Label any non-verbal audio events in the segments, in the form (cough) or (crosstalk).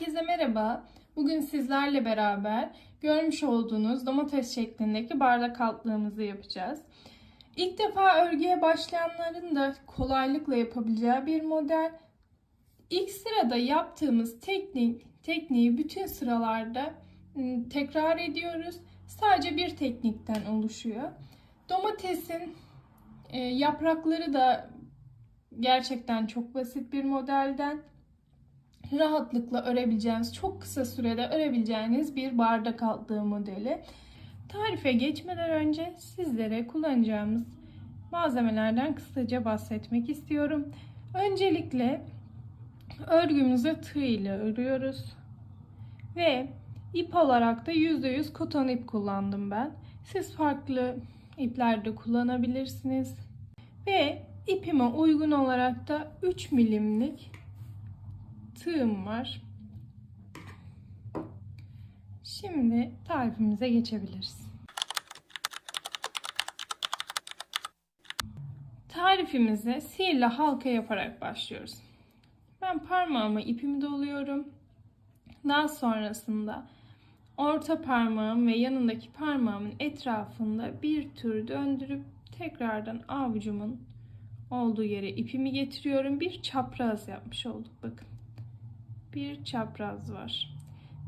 Herkese merhaba. Bugün sizlerle beraber görmüş olduğunuz domates şeklindeki bardak altlığımızı yapacağız. İlk defa örgüye başlayanların da kolaylıkla yapabileceği bir model. İlk sırada yaptığımız teknik, tekniği bütün sıralarda ım, tekrar ediyoruz. Sadece bir teknikten oluşuyor. Domatesin e, yaprakları da gerçekten çok basit bir modelden rahatlıkla örebileceğiniz, çok kısa sürede örebileceğiniz bir bardak altlığı modeli. Tarife geçmeden önce sizlere kullanacağımız malzemelerden kısaca bahsetmek istiyorum. Öncelikle örgümüzü tığ ile örüyoruz. Ve ip olarak da %100 koton ip kullandım ben. Siz farklı ipler de kullanabilirsiniz. Ve ipime uygun olarak da 3 milimlik tığım var. Şimdi tarifimize geçebiliriz. Tarifimize sihirli halka yaparak başlıyoruz. Ben parmağıma ipimi doluyorum. Daha sonrasında orta parmağım ve yanındaki parmağımın etrafında bir tur döndürüp tekrardan avucumun olduğu yere ipimi getiriyorum. Bir çapraz yapmış olduk bakın bir çapraz var.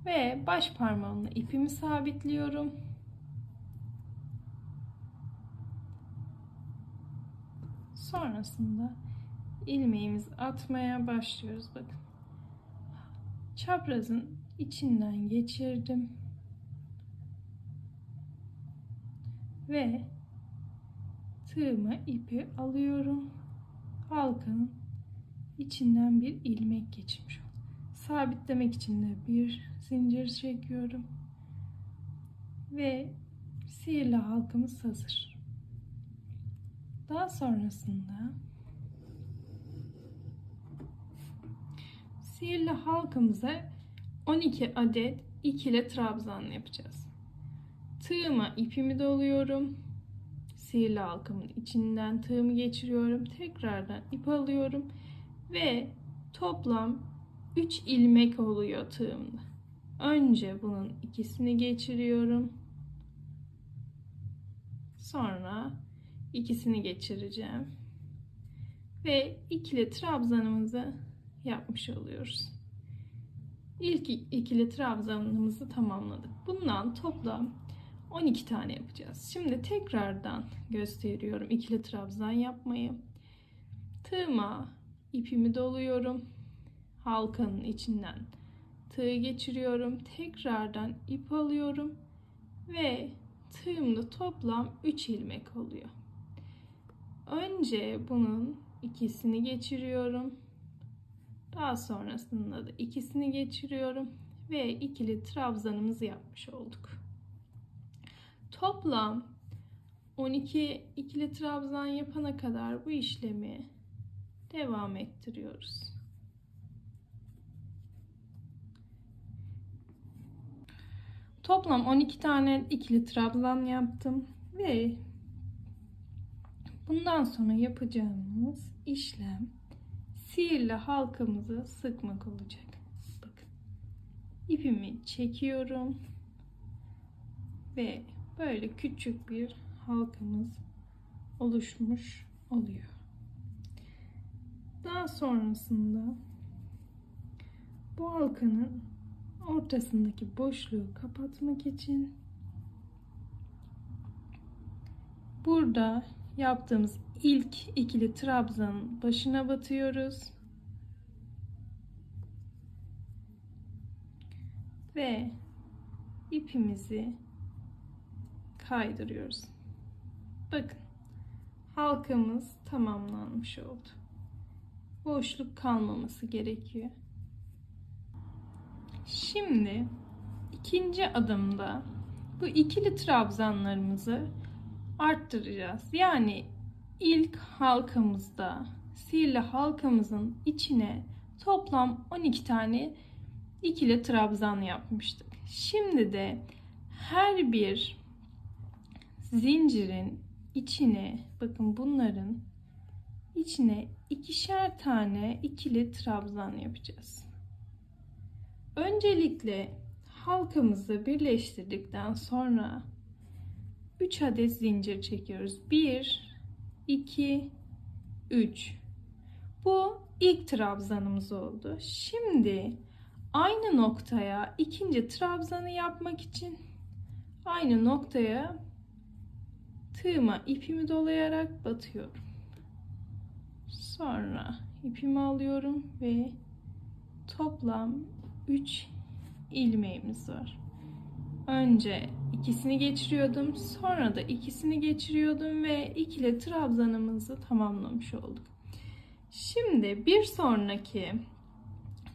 Ve baş parmağımla ipimi sabitliyorum. Sonrasında ilmeğimizi atmaya başlıyoruz. Bakın. Çaprazın içinden geçirdim. Ve tığıma ipi alıyorum. Halkanın içinden bir ilmek oldum sabitlemek için de bir zincir çekiyorum. Ve sihirli halkamız hazır. Daha sonrasında sihirli halkamıza 12 adet ikili trabzan yapacağız. Tığıma ipimi doluyorum. Sihirli halkamın içinden tığımı geçiriyorum. Tekrardan ip alıyorum ve toplam 3 ilmek oluyor tığımda. Önce bunun ikisini geçiriyorum. Sonra ikisini geçireceğim. Ve ikili trabzanımızı yapmış oluyoruz. İlk ikili trabzanımızı tamamladık. Bundan toplam 12 tane yapacağız. Şimdi tekrardan gösteriyorum ikili trabzan yapmayı. Tığıma ipimi doluyorum halkanın içinden tığ geçiriyorum. Tekrardan ip alıyorum ve tığımda toplam 3 ilmek oluyor. Önce bunun ikisini geçiriyorum. Daha sonrasında da ikisini geçiriyorum ve ikili trabzanımızı yapmış olduk. Toplam 12 ikili trabzan yapana kadar bu işlemi devam ettiriyoruz. Toplam 12 tane ikili trabzan yaptım ve bundan sonra yapacağımız işlem sihirli halkamızı sıkmak olacak. Bakın. ipimi çekiyorum ve böyle küçük bir halkamız oluşmuş oluyor. Daha sonrasında bu halkanın ortasındaki boşluğu kapatmak için burada yaptığımız ilk ikili trabzanın başına batıyoruz. Ve ipimizi kaydırıyoruz. Bakın halkamız tamamlanmış oldu. Boşluk kalmaması gerekiyor. Şimdi ikinci adımda bu ikili trabzanlarımızı arttıracağız. Yani ilk halkamızda sihirli halkamızın içine toplam 12 tane ikili trabzan yapmıştık. Şimdi de her bir zincirin içine bakın bunların içine ikişer tane ikili trabzan yapacağız. Öncelikle halkamızı birleştirdikten sonra 3 adet zincir çekiyoruz. 1 2 3 Bu ilk trabzanımız oldu. Şimdi aynı noktaya ikinci trabzanı yapmak için aynı noktaya tığıma ipimi dolayarak batıyorum. Sonra ipimi alıyorum ve toplam 3 ilmeğimiz var. Önce ikisini geçiriyordum, sonra da ikisini geçiriyordum ve ikili trabzanımızı tamamlamış olduk. Şimdi bir sonraki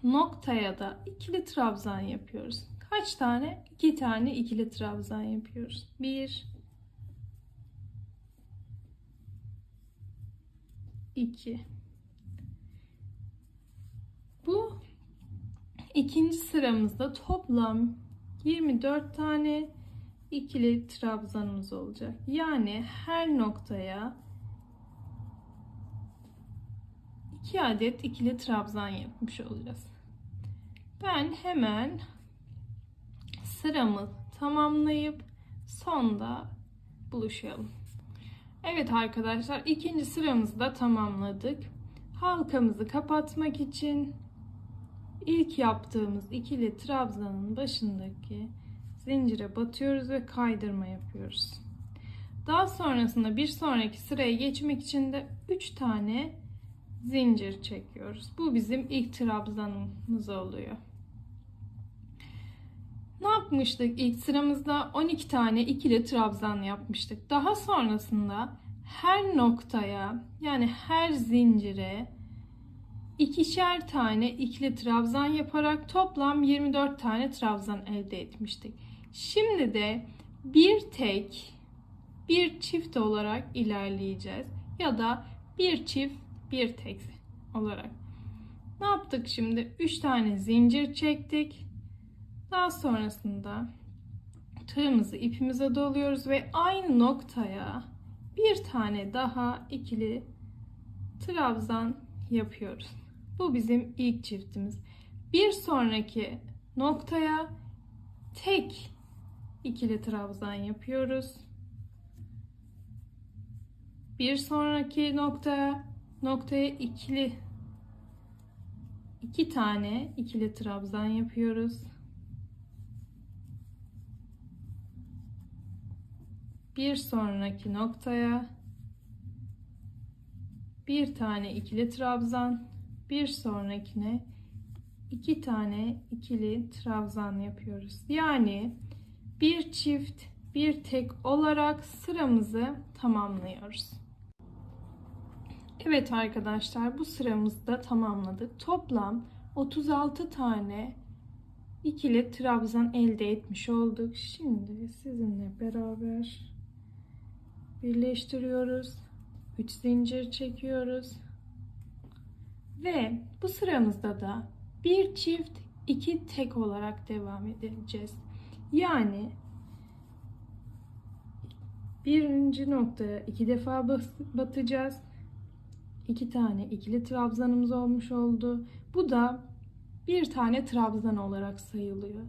noktaya da ikili trabzan yapıyoruz. Kaç tane? İki tane ikili trabzan yapıyoruz. Bir, iki. Bu ikinci sıramızda toplam 24 tane ikili trabzanımız olacak. Yani her noktaya 2 adet ikili trabzan yapmış olacağız. Ben hemen sıramı tamamlayıp sonda buluşalım. Evet arkadaşlar ikinci sıramızı da tamamladık. Halkamızı kapatmak için ilk yaptığımız ikili trabzanın başındaki zincire batıyoruz ve kaydırma yapıyoruz. Daha sonrasında bir sonraki sıraya geçmek için de 3 tane zincir çekiyoruz. Bu bizim ilk trabzanımız oluyor. Ne yapmıştık ilk sıramızda 12 tane ikili trabzan yapmıştık. Daha sonrasında her noktaya yani her zincire ikişer tane ikili trabzan yaparak toplam 24 tane trabzan elde etmiştik. Şimdi de bir tek bir çift olarak ilerleyeceğiz ya da bir çift bir tek olarak. Ne yaptık şimdi? 3 tane zincir çektik. Daha sonrasında tığımızı ipimize doluyoruz ve aynı noktaya bir tane daha ikili trabzan yapıyoruz. Bu bizim ilk çiftimiz. Bir sonraki noktaya tek ikili trabzan yapıyoruz. Bir sonraki noktaya noktaya ikili iki tane ikili trabzan yapıyoruz. Bir sonraki noktaya bir tane ikili trabzan, bir sonrakine iki tane ikili trabzan yapıyoruz. Yani bir çift, bir tek olarak sıramızı tamamlıyoruz. Evet arkadaşlar bu sıramızda tamamladık. Toplam 36 tane ikili trabzan elde etmiş olduk. Şimdi sizinle beraber birleştiriyoruz. 3 zincir çekiyoruz. Ve bu sıramızda da bir çift iki tek olarak devam edeceğiz. Yani birinci noktaya iki defa batacağız. İki tane ikili trabzanımız olmuş oldu. Bu da bir tane trabzan olarak sayılıyor.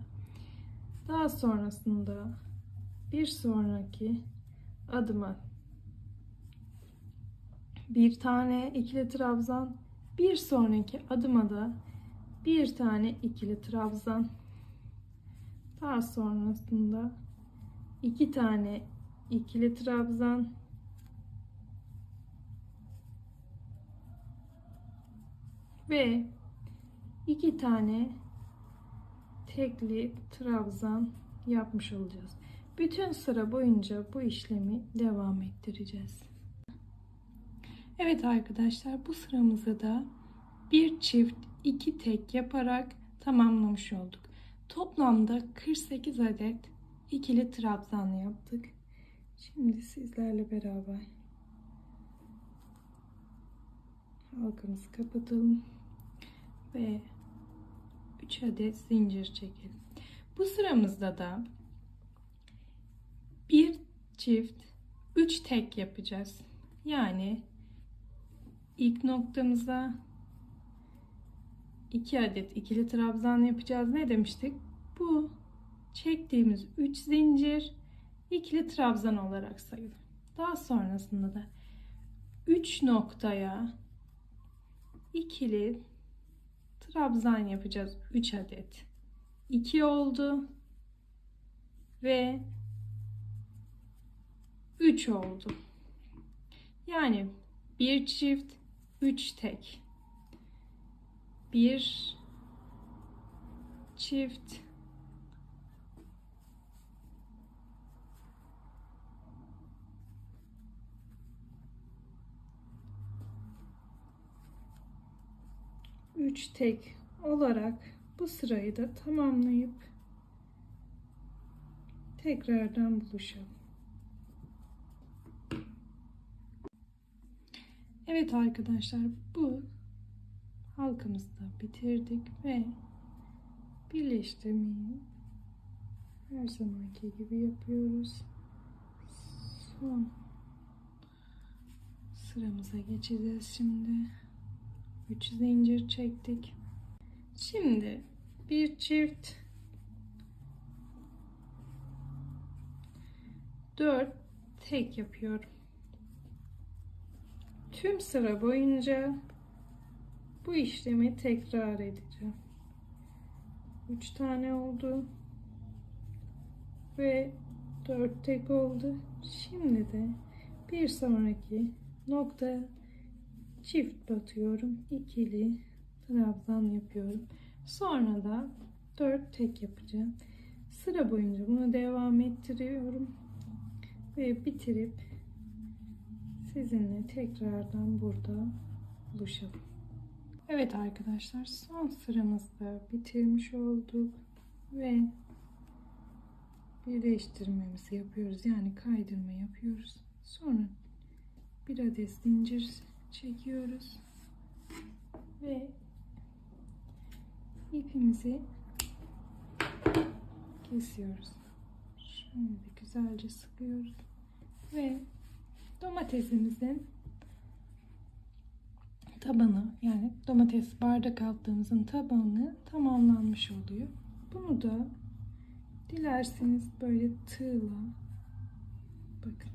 Daha sonrasında bir sonraki adıma bir tane ikili trabzan, bir sonraki adıma da bir tane ikili trabzan. Daha sonrasında iki tane ikili trabzan ve iki tane tekli trabzan yapmış olacağız. Bütün sıra boyunca bu işlemi devam ettireceğiz. Evet arkadaşlar bu sıramızı da bir çift iki tek yaparak tamamlamış olduk. Toplamda 48 adet ikili trabzan yaptık. Şimdi sizlerle beraber halkamızı kapatalım ve 3 adet zincir çekelim. Bu sıramızda da bir çift 3 tek yapacağız. Yani ilk noktamıza 2 adet ikili trabzan yapacağız. Ne demiştik? Bu çektiğimiz 3 zincir ikili trabzan olarak sayılır. Daha sonrasında da 3 noktaya ikili trabzan yapacağız. 3 adet. 2 oldu ve 3 oldu. Yani bir çift, 3 tek. Bir çift üç tek olarak bu sırayı da tamamlayıp tekrardan buluşalım. Evet arkadaşlar bu halkamızı da bitirdik ve birleştirmeyi her zamanki gibi yapıyoruz. Son sıramıza geçeceğiz şimdi. 3 zincir çektik. Şimdi bir çift 4 tek yapıyorum. Tüm sıra boyunca bu işlemi tekrar edeceğim. 3 tane oldu. Ve 4 tek oldu. Şimdi de bir sonraki noktaya çift batıyorum. ikili trabzan yapıyorum. Sonra da 4 tek yapacağım. Sıra boyunca bunu devam ettiriyorum. Ve bitirip sizinle tekrardan burada buluşalım. Evet arkadaşlar son sıramızda bitirmiş olduk ve birleştirmemizi yapıyoruz. Yani kaydırma yapıyoruz. Sonra bir adet zincir çekiyoruz ve ipimizi kesiyoruz. Şöyle güzelce sıkıyoruz ve domatesimizin tabanı yani domates bardak attığımızın tabanı tamamlanmış oluyor. Bunu da dilerseniz böyle tığla bakın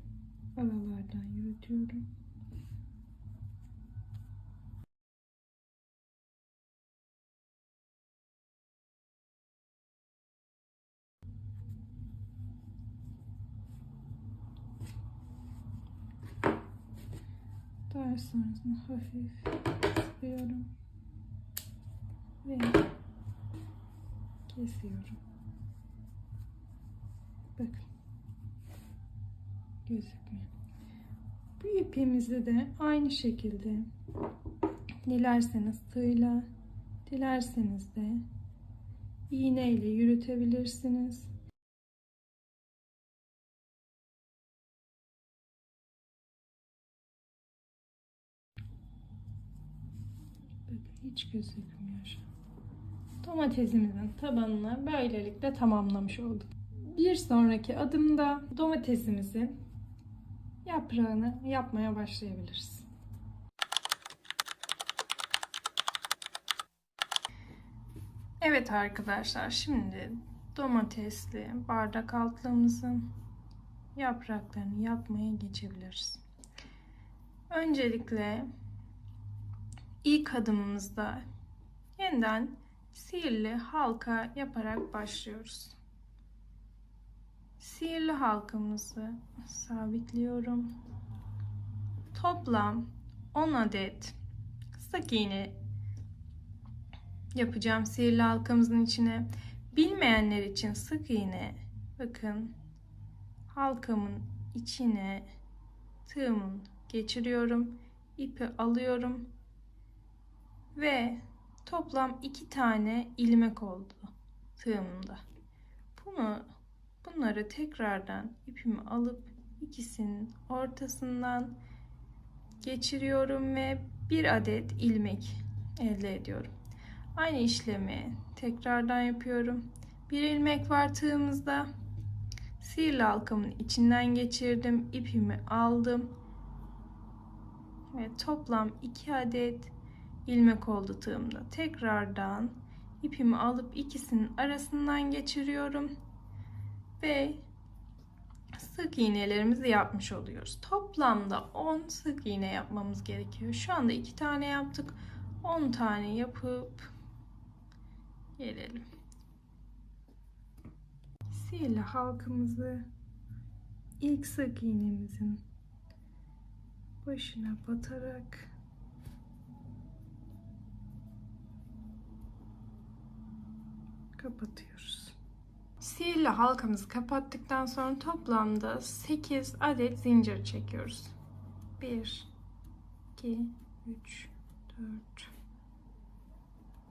aralardan yürütüyorum. Daha sonrasında hafif sıkıyorum ve kesiyorum. Bakın gözükmüyor. Bu ipimizi de aynı şekilde dilerseniz tığla, dilerseniz de iğne ile yürütebilirsiniz. Hiç gözükmüyor. Domatesimizin tabanını böylelikle tamamlamış olduk. Bir sonraki adımda domatesimizin yaprağını yapmaya başlayabiliriz. Evet arkadaşlar şimdi domatesli bardak altlığımızın yapraklarını yapmaya geçebiliriz. Öncelikle ilk adımımızda yeniden sihirli halka yaparak başlıyoruz. Sihirli halkamızı sabitliyorum. Toplam 10 adet sık iğne yapacağım sihirli halkamızın içine. Bilmeyenler için sık iğne bakın halkamın içine tığımın geçiriyorum. ipi alıyorum ve toplam iki tane ilmek oldu tığımda. Bunu bunları tekrardan ipimi alıp ikisinin ortasından geçiriyorum ve bir adet ilmek elde ediyorum. Aynı işlemi tekrardan yapıyorum. Bir ilmek var tığımızda. Sihirli halkamın içinden geçirdim. ipimi aldım. Ve toplam 2 adet ilmek oldu tığımda. Tekrardan ipimi alıp ikisinin arasından geçiriyorum ve sık iğnelerimizi yapmış oluyoruz. Toplamda 10 sık iğne yapmamız gerekiyor. Şu anda 2 tane yaptık. 10 tane yapıp gelelim. Sihirli halkımızı ilk sık iğnemizin başına batarak kapatıyoruz. Sihirli halkamızı kapattıktan sonra toplamda 8 adet zincir çekiyoruz. 1 2 3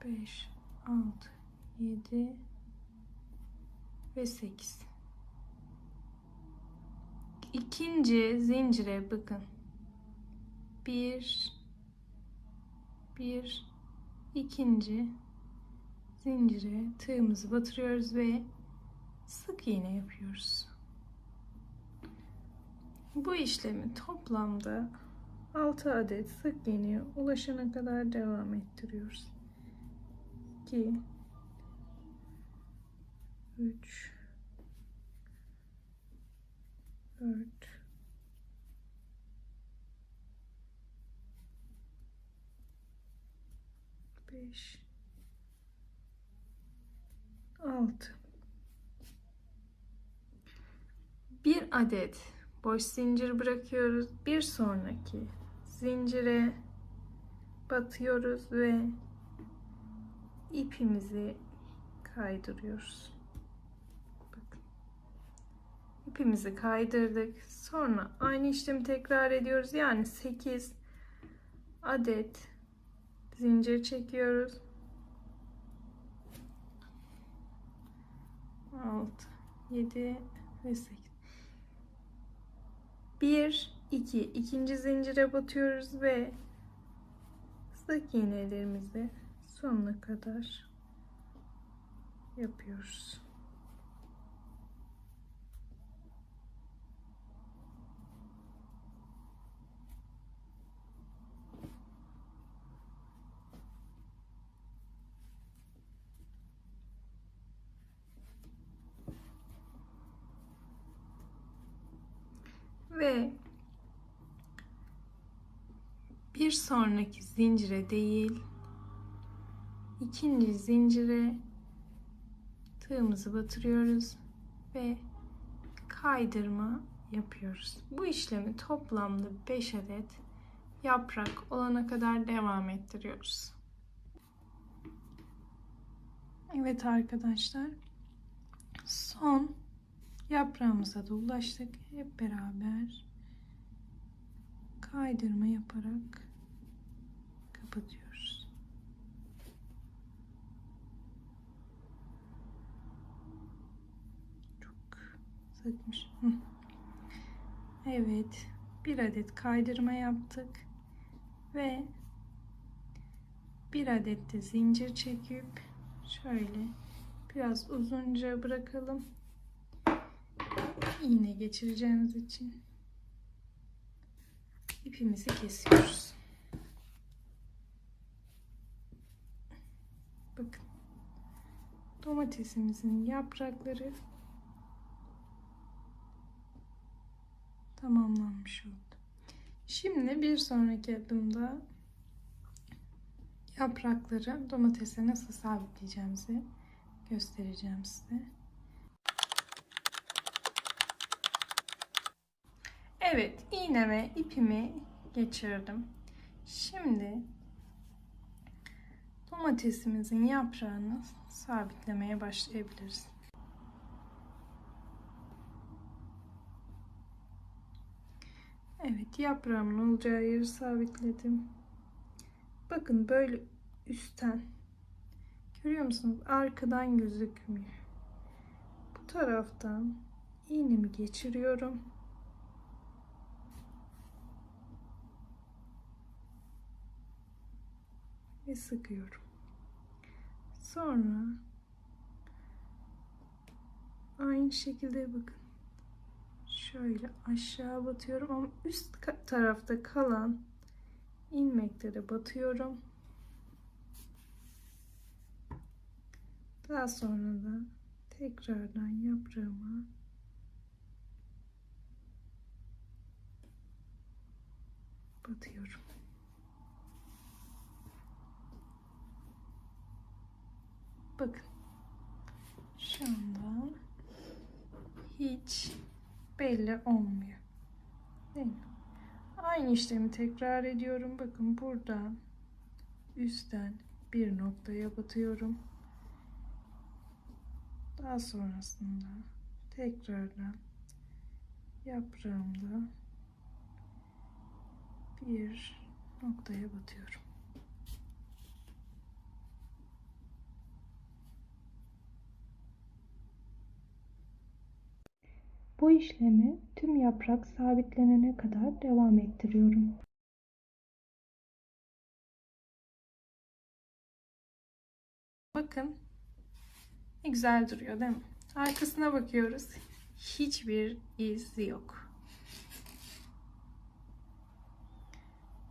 4 5 6 7 ve 8 İkinci zincire bakın. 1 1 ikinci zincire tığımızı batırıyoruz ve sık iğne yapıyoruz. Bu işlemi toplamda 6 adet sık iğneye ulaşana kadar devam ettiriyoruz. 2 3 4 5 6 bir adet boş zincir bırakıyoruz. Bir sonraki zincire batıyoruz ve ipimizi kaydırıyoruz. Bakın. İpimizi kaydırdık. Sonra aynı işlemi tekrar ediyoruz. Yani 8 adet zincir çekiyoruz. 6 7 ve 8 1 2 ikinci zincire batıyoruz ve sık iğnelerimizi sonuna kadar yapıyoruz. Ve bir sonraki zincire değil ikinci zincire tığımızı batırıyoruz ve kaydırma yapıyoruz. Bu işlemi toplamda 5 adet yaprak olana kadar devam ettiriyoruz. Evet arkadaşlar son yaprağımıza da ulaştık. Hep beraber kaydırma yaparak kapatıyoruz. Çok sıkmış. (laughs) Evet, bir adet kaydırma yaptık ve bir adet de zincir çekip şöyle biraz uzunca bırakalım iğne geçireceğimiz için ipimizi kesiyoruz. Bakın. Domatesimizin yaprakları tamamlanmış oldu. Şimdi bir sonraki adımda yaprakları domatese nasıl sabitleyeceğimizi göstereceğim size. Evet, iğne ve ipimi geçirdim. Şimdi domatesimizin yaprağını sabitlemeye başlayabiliriz. Evet, yaprağımın olacağı yeri sabitledim. Bakın böyle üstten görüyor musunuz? Arkadan gözükmüyor. Bu taraftan iğnemi geçiriyorum. ve sıkıyorum. Sonra aynı şekilde bakın. Şöyle aşağı batıyorum ama üst tarafta kalan ilmekte de batıyorum. Daha sonra da tekrardan yaprağıma batıyorum. Bakın. Şu anda hiç belli olmuyor. Değil mi? Aynı işlemi tekrar ediyorum. Bakın buradan üstten bir noktaya batıyorum. Daha sonrasında tekrardan yaprağımda bir noktaya batıyorum. Bu işlemi tüm yaprak sabitlenene kadar devam ettiriyorum. Bakın ne güzel duruyor değil mi? Arkasına bakıyoruz. Hiçbir iz yok.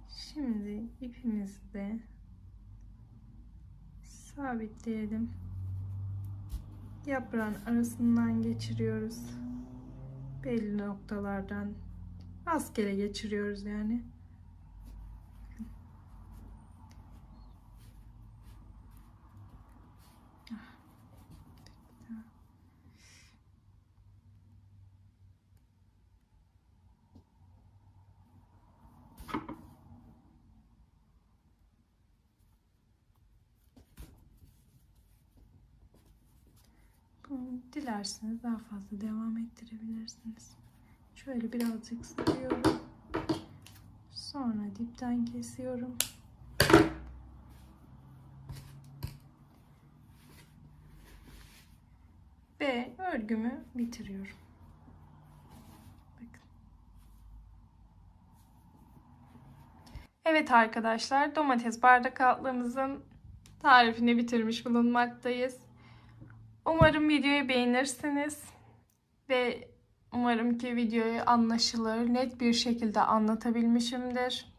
Şimdi ipimizi de sabitleyelim. Yaprağın arasından geçiriyoruz. Belli noktalardan rastgele geçiriyoruz yani. Bunu dilerseniz daha fazla devam ettirebilirsiniz. Şöyle birazcık sıkıyorum. Sonra dipten kesiyorum. Ve örgümü bitiriyorum. Evet arkadaşlar domates bardak altlığımızın tarifini bitirmiş bulunmaktayız. Umarım videoyu beğenirsiniz ve umarım ki videoyu anlaşılır, net bir şekilde anlatabilmişimdir.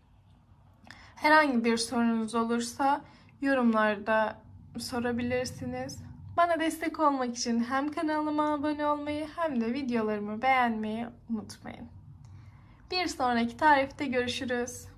Herhangi bir sorunuz olursa yorumlarda sorabilirsiniz. Bana destek olmak için hem kanalıma abone olmayı hem de videolarımı beğenmeyi unutmayın. Bir sonraki tarifte görüşürüz.